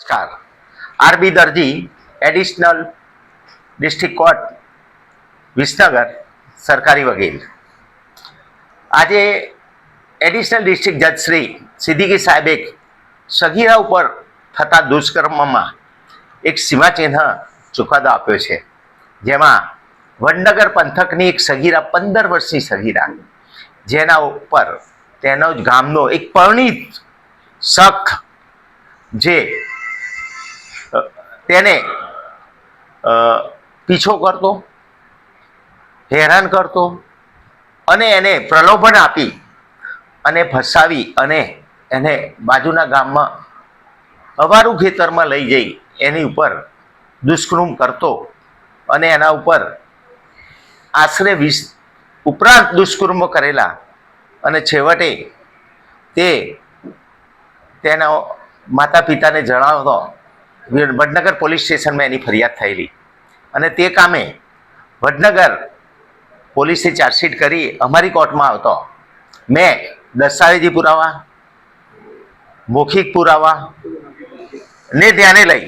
નમસ્કાર. RB Darji, additional district court, Visnagar, સરકારી વકીલ. આજે એડિશનલ ડિસ્ટ્રિક્ટ જજ શ્રી સિદ્દીકી સાહેબે સગીરા ઉપર થતા દુષ્કર્મમાં એક સીમાચિહ્ન ચુકાદો આપ્યો છે. જેમાં વડનગર પંથકની એક સગીરા, પંદર વર્ષની સગીરા, જેના ઉપર તેનો જ ગામનો એક પરણિત શખ જે તેને પીછો કરતો, હેરાન કરતો અને એને પ્રલોભન આપી અને ફસાવી અને એને બાજુના ગામમાં અવારું ખેતરમાં લઈ જઈ એની ઉપર દુષ્કૃમ કરતો અને એના ઉપર આશરે વીસ ઉપરાંત દુષ્કર્મો કરેલા અને છેવટે તે તેના માતા પિતાને જણાવતો વડનગર પોલીસ સ્ટેશનમાં એની ફરિયાદ થયેલી. અને તે કામે વડનગર પોલીસે ચાર્જશીટ કરી અમારી કોર્ટમાં આવતો. મેં દસ્તાવેજી પુરાવા, મૌખિક પુરાવા ને ધ્યાને લઈ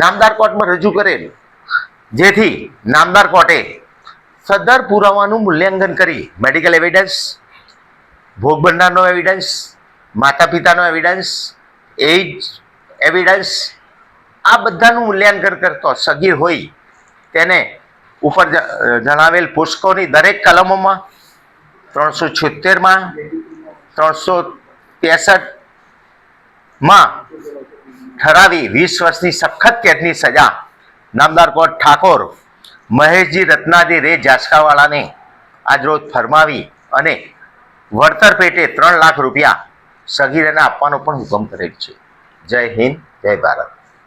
નામદાર કોર્ટમાં રજૂ કરેલ. જેથી નામદાર કોર્ટે સદર પુરાવાનું મૂલ્યાંકન કરી મેડિકલ એવિડન્સ, ભોગ બનનારનો એવિડન્સ માતા પિતાનો એવિડન્સ, એજ એવિડન્સ આ બધાનું મૂલ્યાંકન કરતો સગીર હોય. તેને ઉપર જણાવેલ પુષ્કોની દરેક કલમોમાં, ત્રણસો છોતેરમાં ત્રણસો ત્રેસઠમાં ઠરાવી વીસ વર્ષની સખત કેદની સજા. નામદાર કોર્ટ ઠાકોર, મહેશજી રત્નાજી રે જાસકાવાળાને આજરોજ ફરમાવી અને વળતર પેટે ત્રણ લાખ રૂપિયા સગીરને આપવાનો પણ હુકમ કરેલ છે. જય હિન્દ, જય ભારત.